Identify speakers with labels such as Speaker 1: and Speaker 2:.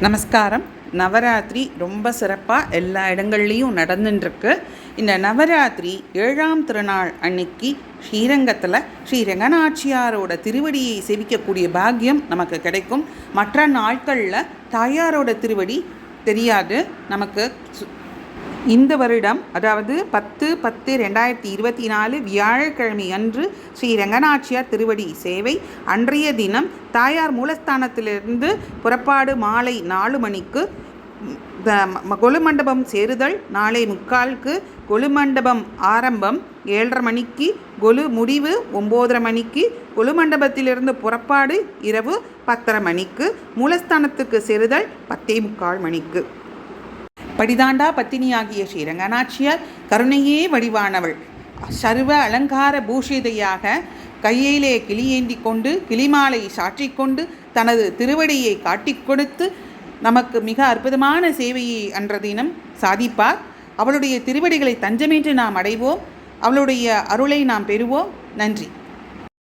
Speaker 1: நமஸ்காரம். நவராத்திரி ரொம்ப சிறப்பாக எல்லா இடங்கள்லையும் நடந்துட்டுருக்கு இந்த நவராத்திரி ஏழாம் திருநாள் அன்னைக்கு ஸ்ரீரங்கத்தில் ஸ்ரீரங்கநாச்சியாரோட திருவடியை செவிக்கக்கூடிய பாக்கியம் நமக்கு கிடைக்கும். மற்ற நாட்களில் தாயாரோட திருவடி தெரியாது. நமக்கு சு- இந்த வருடம் அதாவது பத்து பத்து ரெண்டாயிரத்தி இருபத்தி நாலு வியாழக்கிழமை அன்று ஸ்ரீ ரங்கநாச்சியார் திருவடி சேவை அன்றைய தினம் தாயார் மூலஸ்தானத்திலிருந்து புறப்பாடு மாலை நாலு மணிக்கு கொலுமண்டபம் கொலு மண்டபம் சேருதல் நாளை முக்காலுக்கு கொலு மண்டபம் ஆரம்பம் ஏழரை மணிக்கு கொலு முடிவு ஒம்போதரை மணிக்கு கொலு மண்டபத்திலிருந்து புறப்பாடு இரவு பத்தரை மணிக்கு மூலஸ்தானத்துக்கு சேருதல் பத்தே முக்கால் மணிக்கு. படிதாண்டா பத்தினியாகிய ஸ்ரீரங்கநாச்சியார் கருணையே வடிவானவள். சர்வ அலங்கார பூஷிதையாக கையிலே கிளியேந்தி கொண்டு கிளிமாலை சாற்றிக்கொண்டு தனது திருவடியை காட்டிக் கொடுத்து நமக்கு மிக அற்புதமான சேவையை அன்ற தினம் சாதிப்பார். அவளுடைய திருவடிகளை தஞ்சமேற்று நாம் அடைவோம். அவளுடைய அருளை நாம் பெறுவோம். நன்றி.